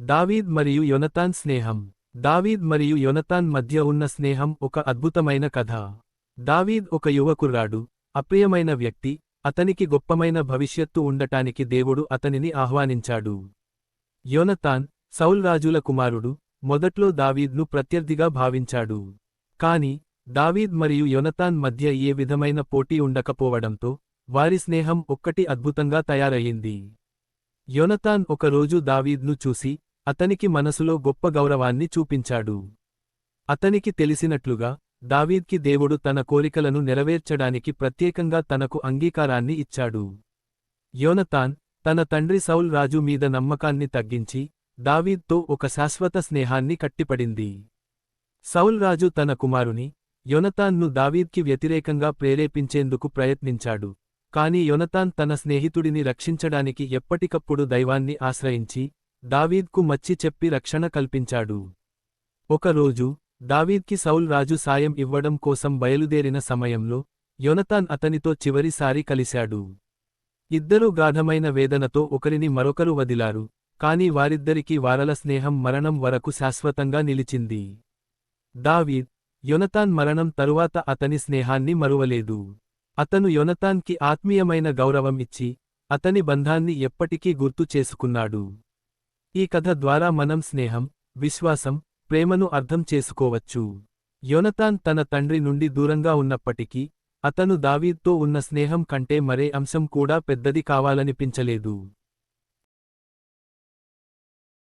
దావీద్ మరియు యొనతాన్ స్నేహం. దావీద్ మరియు యొనతాన్ మధ్య ఉన్న స్నేహం ఒక అద్భుతమైన కథ. దావీద్ ఒక యువకుర్రాడు. అప్రియమైన వ్యక్తి. అతనికి గొప్పమైన భవిష్యత్తు ఉండటానికి దేవుడు అతనిని ఆహ్వానించాడు. యొనతాన్ సౌల్ రాజుల కుమారుడు మొదట్లో దావీద్ను ప్రత్యర్థిగా భావించాడు. కాని దావీద్ మరియు యొనతాన్ మధ్య ఏ విధమైన పోటీ ఉండకపోవడంతో వారి స్నేహం ఒక్కటి అద్భుతంగా తయారయ్యింది. యొనతాన్ ఒకరోజు దావీద్ను చూసి అతనికి మనసులో గొప్ప గౌరవాన్ని చూపించాడు. అతనికి తెలిసినట్లుగా దావీద్కి దేవుడు తన కోరికలను నెరవేర్చడానికి ప్రత్యేకంగా తనకు అంగీకారాన్ని ఇచ్చాడు. యోనతాన్ తన తండ్రి సౌల్ రాజు మీద నమ్మకాన్ని తగ్గించి దావీద్తో ఒక శాశ్వత స్నేహాన్ని కట్టిపడింది. సౌల్ రాజు తన కుమారుని యొనతాన్ను దావీద్కి వ్యతిరేకంగా ప్రేరేపించేందుకు ప్రయత్నించాడు. కాని యొనతాన్ తన స్నేహితుడిని రక్షించడానికి ఎప్పటికప్పుడు దైవాన్ని ఆశ్రయించి దావీద్కు మచ్చి చెప్పి రక్షణ కల్పించాడు. ఒకరోజు దావీద్కి సౌల్ రాజు సాయం ఇవ్వడం కోసం బయలుదేరిన సమయంలో యొనతాన్ అతనితో చివరిసారి కలిశాడు. ఇద్దరూ గాఢమైన వేదనతో ఒకరిని మరొకరు వదిలారు కాని వారిద్దరికీ వారల స్నేహం మరణం వరకు శాశ్వతంగా నిలిచింది. దావీద్ యొనతాన్ మరణం తరువాత అతని స్నేహాన్ని మరువలేదు. అతను యొనతాన్కి ఆత్మీయమైన గౌరవం ఇచ్చి అతని బంధాన్ని ఎప్పటికీ గుర్తు చేసుకున్నాడు. ఈ కథ ద్వారా మనం స్నేహం విశ్వాసం ప్రేమను అర్థం చేసుకోవచ్చు. యోనతాన్ తన తండ్రి నుండి దూరంగా ఉన్నప్పటికీ అతను దావీద్తో ఉన్న స్నేహం కంటే మరే అంశం కూడా పెద్దది కావాలనిపించలేదు.